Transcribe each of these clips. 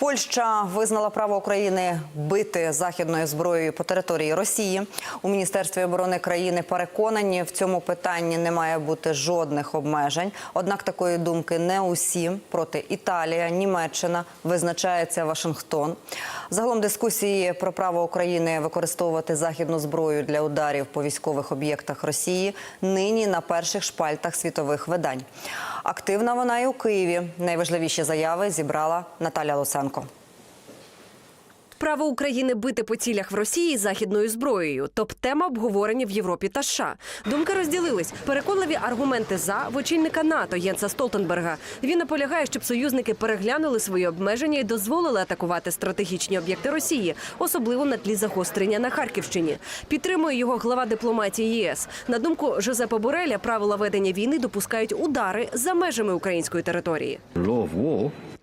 Польща визнала право України бити західною зброєю по території Росії. У міністерстві оборони країни переконані, в цьому питанні не має бути жодних обмежень. Однак такої думки не усі. Проти Італія, Німеччина визначається Вашингтон. Загалом дискусії про право України використовувати західну зброю для ударів по військових об'єктах Росії нині на перших шпальтах світових видань. Активна вона і у Києві. Найважливіші заяви зібрала Наталя Луценко. Право України бити по цілях в Росії західною зброєю. Топ-тема обговорення в Європі та США. Думки розділились. Переконливі аргументи за в очільника НАТО Єнса Столтенберга. Він наполягає, щоб союзники переглянули свої обмеження і дозволили атакувати стратегічні об'єкти Росії, особливо на тлі загострення на Харківщині. Підтримує його глава дипломатії ЄС. На думку Жозепа Бореля, правила ведення війни допускають удари за межами української території.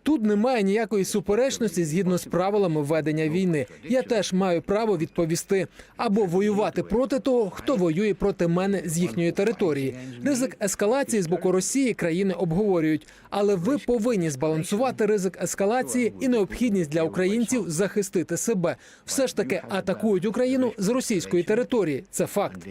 Тут немає ніякої суперечності згідно з правилами ведення війни. Я теж маю право відповісти або воювати проти того, хто воює проти мене з їхньої території. Ризик ескалації з боку Росії країни обговорюють, але ви повинні збалансувати ризик ескалації і необхідність для українців захистити себе. Все ж таки атакують Україну з російської території. Це факт.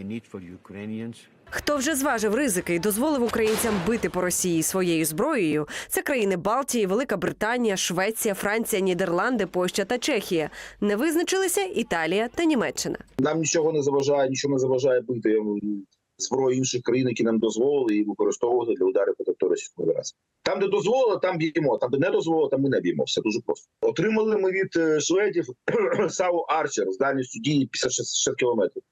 Хто вже зважив ризики і дозволив українцям бити по Росії своєю зброєю? Це країни Балтії, Велика Британія, Швеція, Франція, Нідерланди, Польща та Чехія. Не визначилися Італія та Німеччина. Нам нічого не заважає, нічого не заважає бити зброю інших країн, які нам дозволили її використовувати для ударів по Російської Федерації. Там, де дозволили, там б'ємо. Там, де не дозволили, там ми не б'ємо. Все дуже просто. Отримали ми від е, шведів САУ Арчер з дальністю дії 56 кілометрів.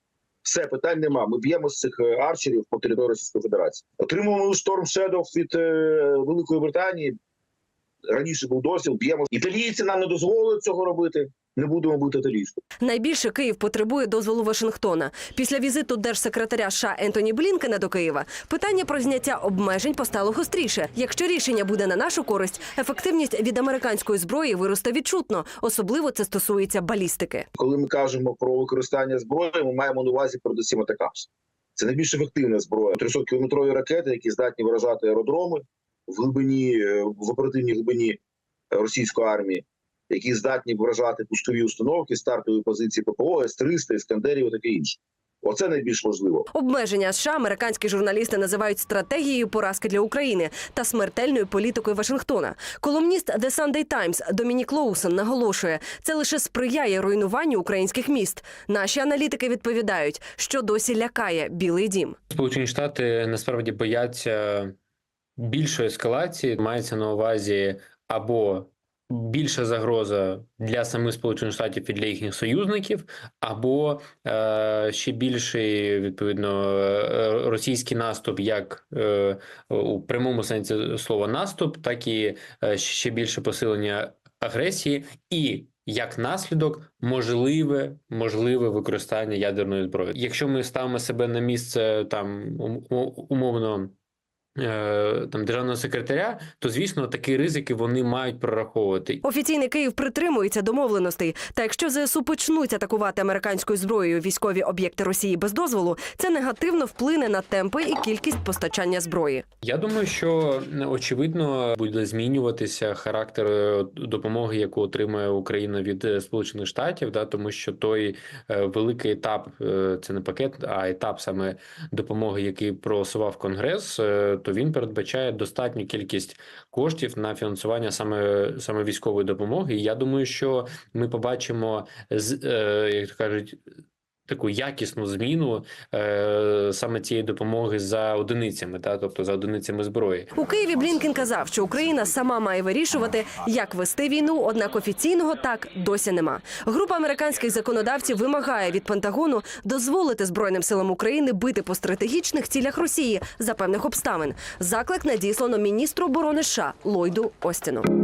Все питань нема. Ми б'ємо з цих е, арчерів по території Російської Федерації. Отримуємо шторм Shadow від е, Великої Британії. Раніше був дозвіл, б'ємо. Італійці нам не дозволили цього робити. Не будемо бути італійською. Найбільше Київ потребує дозволу Вашингтона. Після візиту держсекретаря США Ентоні Блінкена до Києва питання про зняття обмежень постало гостріше. Якщо рішення буде на нашу користь, ефективність від американської зброї виросте відчутно. Особливо це стосується балістики. коли ми кажемо про використання зброї, ми маємо на увазі передусім атакамс. Це найбільш ефективна зброя. 300-кілометрові ракети, які здатні виражати аеродроми в глибині е, в оперативній глибині російської армії, які здатні вражати пускові установки, стартові позиції ППО, С-300, Іскандерів і таке інше. Оце найбільш важливо. Обмеження США американські журналісти називають стратегією поразки для України та смертельною політикою Вашингтона. Колумніст The Sunday Times Домінік Лоусон наголошує, це лише сприяє руйнуванню українських міст. Наші аналітики відповідають, що досі лякає Білий Дім. Сполучені Штати насправді бояться більшої ескалації. Мається на увазі або більша загроза для самих Сполучених Штатів і для їхніх союзників, або е, ще більший відповідно е, російський наступ, як е, у прямому сенсі слова наступ, так і е, ще більше посилення агресії і. Як наслідок можливе можливе використання ядерної зброї. Якщо ми ставимо себе на місце там умовно там державного секретаря, то звісно такі ризики вони мають прораховувати. Офіційний Київ притримується домовленостей. Та якщо ЗСУ почнуть атакувати американською зброєю військові об'єкти Росії без дозволу, це негативно вплине на темпи і кількість постачання зброї. Я думаю, що е, очевидно буде змінюватися характер е, допомоги, яку отримує Україна від е, Сполучених Штатів, да тому що той е, великий етап е, це не пакет, а етап саме допомоги, який проголосував Конгрес, е, то він передбачає достатню кількість коштів на фінансування саме саме військової допомоги. І я думаю, що ми побачимо з е, як кажуть. Таку якісну зміну е, саме цієї допомоги за одиницями, та тобто за одиницями зброї. У Києві Блінкен казав, що Україна сама має вирішувати, як вести війну. Однак офіційного так досі нема. Група американських законодавців вимагає від Пентагону дозволити збройним силам України бити по стратегічних цілях Росії за певних обставин. Заклик надіслано міністру оборони США Ллойду Остіну.